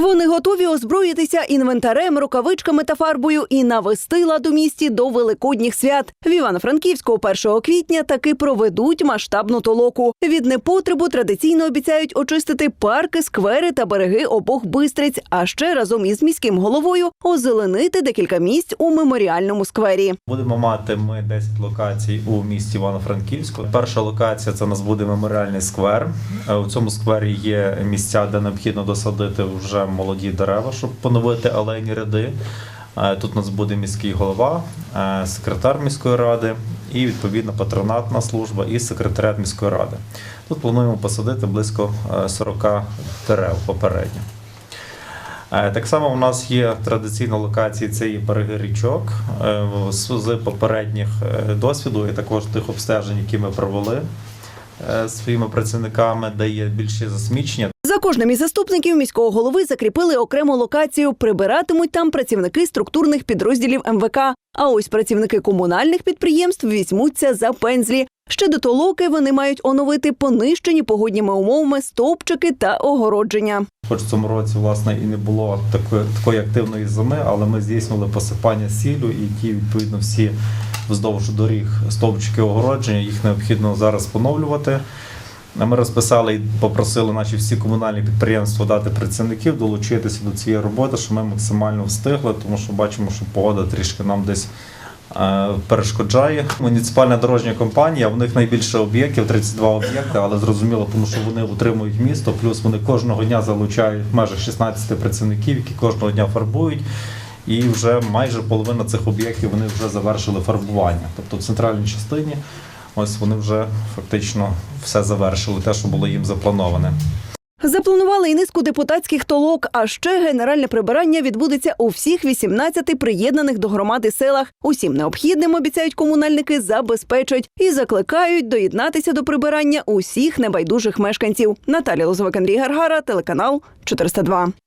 Вони готові озброїтися інвентарем, рукавичками та фарбою і навести лад у місті до великодніх свят. В Івано-Франківську 1 квітня таки проведуть масштабну толоку. Від непотребу традиційно обіцяють очистити парки, сквери та береги обох бистриць, а ще разом із міським головою озеленити декілька місць у меморіальному сквері. Будемо мати ми 10 локацій у місті Івано-Франківську. Перша локація це у нас буде меморіальний сквер. Е, У цьому сквері є місця, де необхідно досадити вже молоді дерева, щоб поновити алейні ряди. Е, Тут у нас буде міський голова, е, секретар міської ради і відповідно патронатна служба і секретаріат міської ради. Тут плануємо посадити близько е, 40 дерев попередньо. Е, Так само у нас є традиційна локація, це і береги річок е, з попередніх е, досвіду і також тих обстежень, які ми провели е, своїми працівниками, де є більше засмічення. Кожним із заступників міського голови закріпили окрему локацію. Прибиратимуть там працівники структурних підрозділів МВК. А ось працівники комунальних підприємств візьмуться за пензлі. Ще до толоки вони мають оновити понищені погодніми умовами стовпчики та огородження. Хоч в цьому році власне і не було такої, такої активної зими, але ми здійснювали посипання сіллю і ті відповідно всі вздовж доріг стовпчики огородження. Їх необхідно зараз поновлювати. Ми розписали і попросили наші всі комунальні підприємства дати працівників долучитися до цієї роботи, щоб ми максимально встигли, тому що бачимо, що погода трішки нам десь е, перешкоджає. Муніципальна дорожня компанія, в них найбільше об'єктів, 32 об'єкти, але зрозуміло, тому що вони утримують місто, плюс вони кожного дня залучають майже 16 працівників, які кожного дня фарбують. І вже майже половина цих об'єктів вони вже завершили фарбування. Тобто в центральній частині ось вони вже фактично все завершили, те, що було їм заплановане. Запланували і низку депутатських толок. А ще генеральне прибирання відбудеться у всіх 18 приєднаних до громади селах. Усім необхідним обіцяють комунальники забезпечать і закликають доєднатися до прибирання усіх небайдужих мешканців. Наталія Лозовик, Андрій Гаргара, телеканал 402.